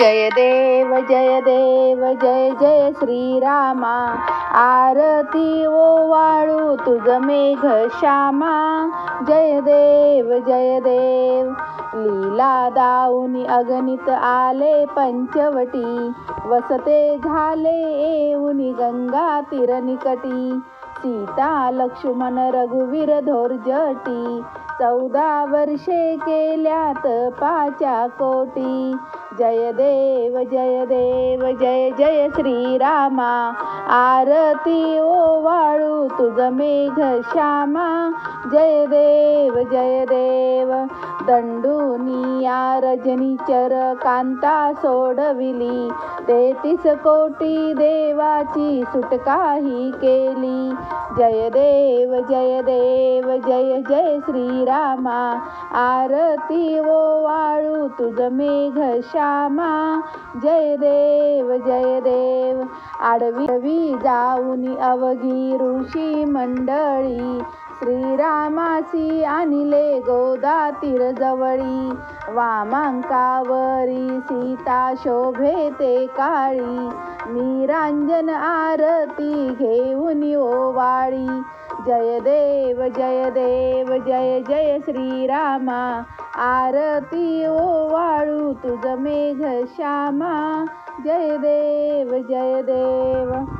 जय देव जय देव जय जय श्रीरामा. आरती ओवाळू तुझ मेघ श्यामा. जय देव जय देव. लीला दाऊनी अगणित आले पंचवटी. वसते झाले येऊनी गंगा तीर निकटी सीता लक्ष्मण रघुवीर धोरजटी चौदा वर्षे केल्यात पाच्या कोटी. जय देव जय देव जय जय श्रीरामा. आरती ओ वाळू तुझ मेघ श्यामा. जय देव जय देव दंडुनी रजनीचर कांता सोडविली. तेहतीस कोटी देवाची सुटकाही केली. जय देव जय देव जय जय श्रीरामा. आरती ओवाळू तुझ मेघ श्यामा. जय देव जय देव. आडवी जाऊनी अवघी ऋषी मंडळी. श्रीरामासी आणले गोदा तीर जवळी वामांकावरी सीता शोभेते काळी. निरांजन आरती घेऊन ओवाळी जय देव जय देव जय जय श्रीरामा. आरती वाळू तुझ मेघ श्यामा. जय देव जय देव.